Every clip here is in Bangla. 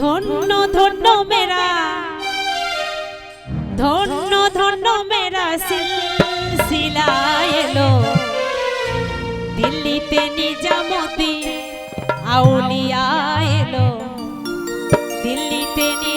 ধন্য ধন্য মেরা। ধন্য ধন্য মেরা শিলা এলো। দিল্লিতে নিজামতি আউলিয়া এলো। দিল্লিতে নিজ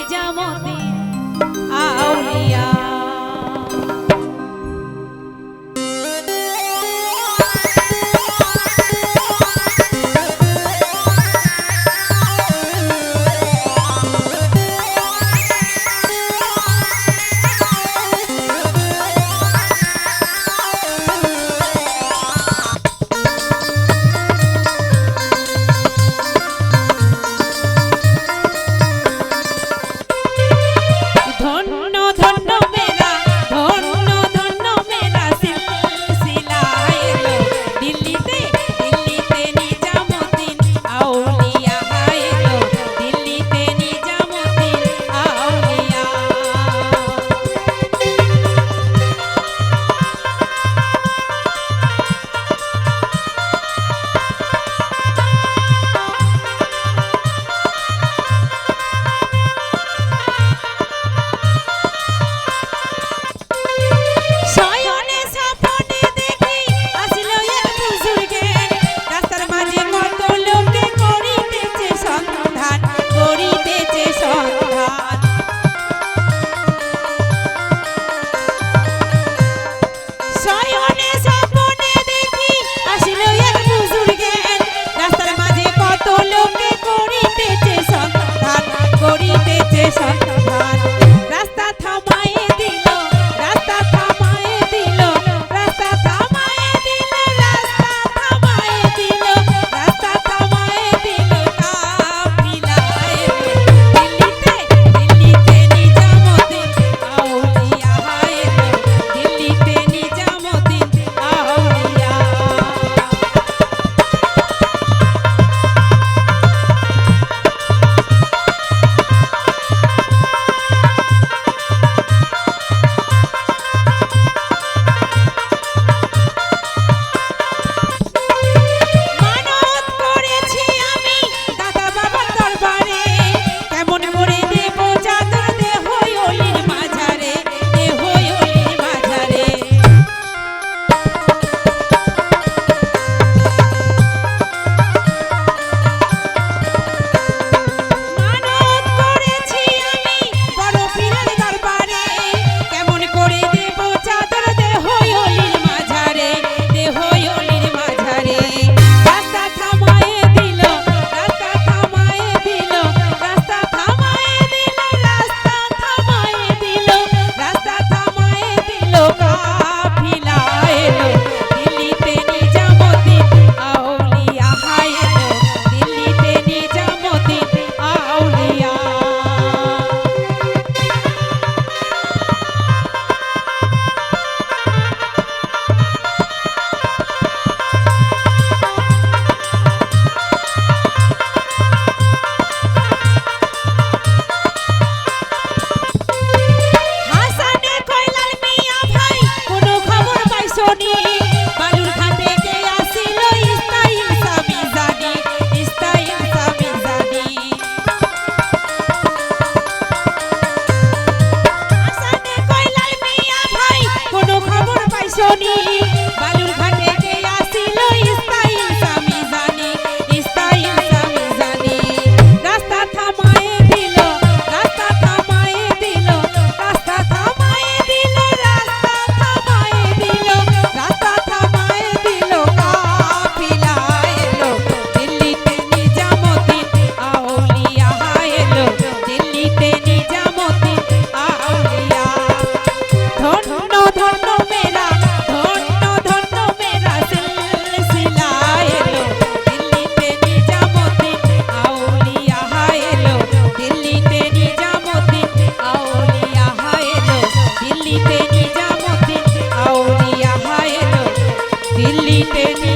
শুনি বালু entender.